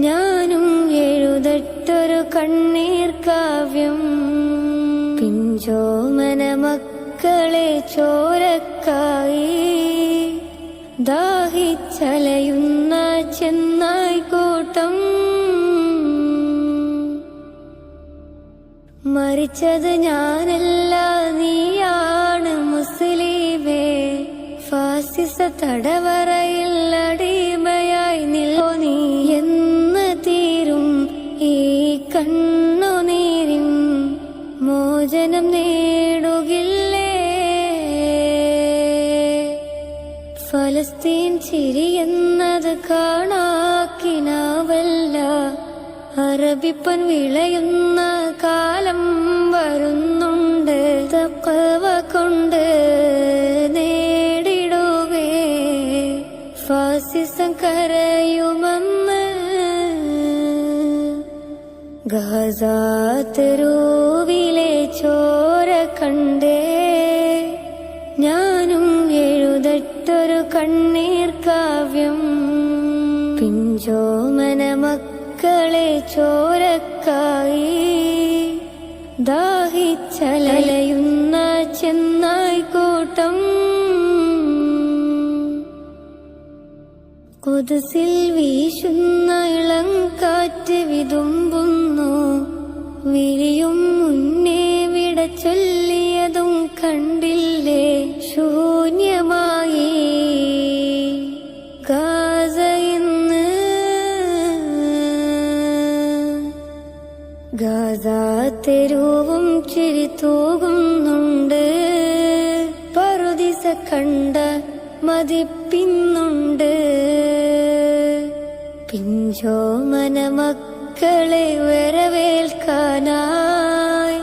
ഞാനും എഴുതട്ടൊരു കണ്ണീർ കാവ്യം. പിഞ്ചോമന മക്കളെ ചോരക്കായി. ദാഹിച്ചലയുന്ന ചെന്നായി കൂട്ടം. മരിച്ചത് ഞാനല്ല നീയാണ് മുസ്ലിമേ. ഫാസിസ തടവറയിൽ മോചനം നേടുകില്ലേ? ഫലസ്തീൻ ചിരിയെന്നത് കാണാക്കിനാവല്ല. അറബിപ്പൻ വിളയുന്ന കാലം വരുന്നുണ്ട്. തക്കവ കൊണ്ട് നേടിടുകേ ഫാസിസം കരയുമെന്ന് ഗാസാതെരുവിലെ ചോര കണ്ടേ. ഞാനും എഴുതട്ടൊരു കണ്ണീർ കാവ്യം. പിഞ്ചോമന മക്കളെ ചോരക്കായി ദാഹിച്ചലയുന്ന ചെന്നായിക്കോട്ടം കൊതുസിൽ വീശുന്ന ഇളം കാറ്റ് വിതുമ്പുന്നു. വിരിയും ഗാസ ചിരിത്തോകുന്നുണ്ട് ചിരി തൂകുന്നുണ്ട് പറുദിസ കണ്ട മതിപ്പിന്നുണ്ട്. പിഞ്ചോ മനമക്കളെ വരവേൽക്കാനായി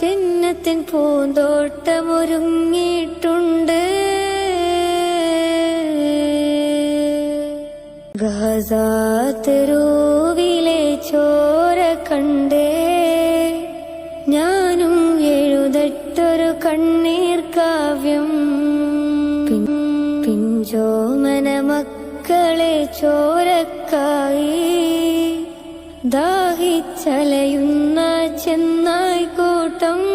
ചിഹ്നത്തിൻ പൂന്തോട്ടമൊരുങ്ങിയിട്ടുണ്ട്. ഗാസാതെരുവിലെ ചോര കണ്ടേ. ഞാനും എഴുതട്ടൊരു കണ്ണീർ കാവ്യം. പിഞ്ചോമന മക്കളെ ചോരക്കായി. ദാഹിച്ചലയുന്ന ചെന്നായിക്കൂട്ടം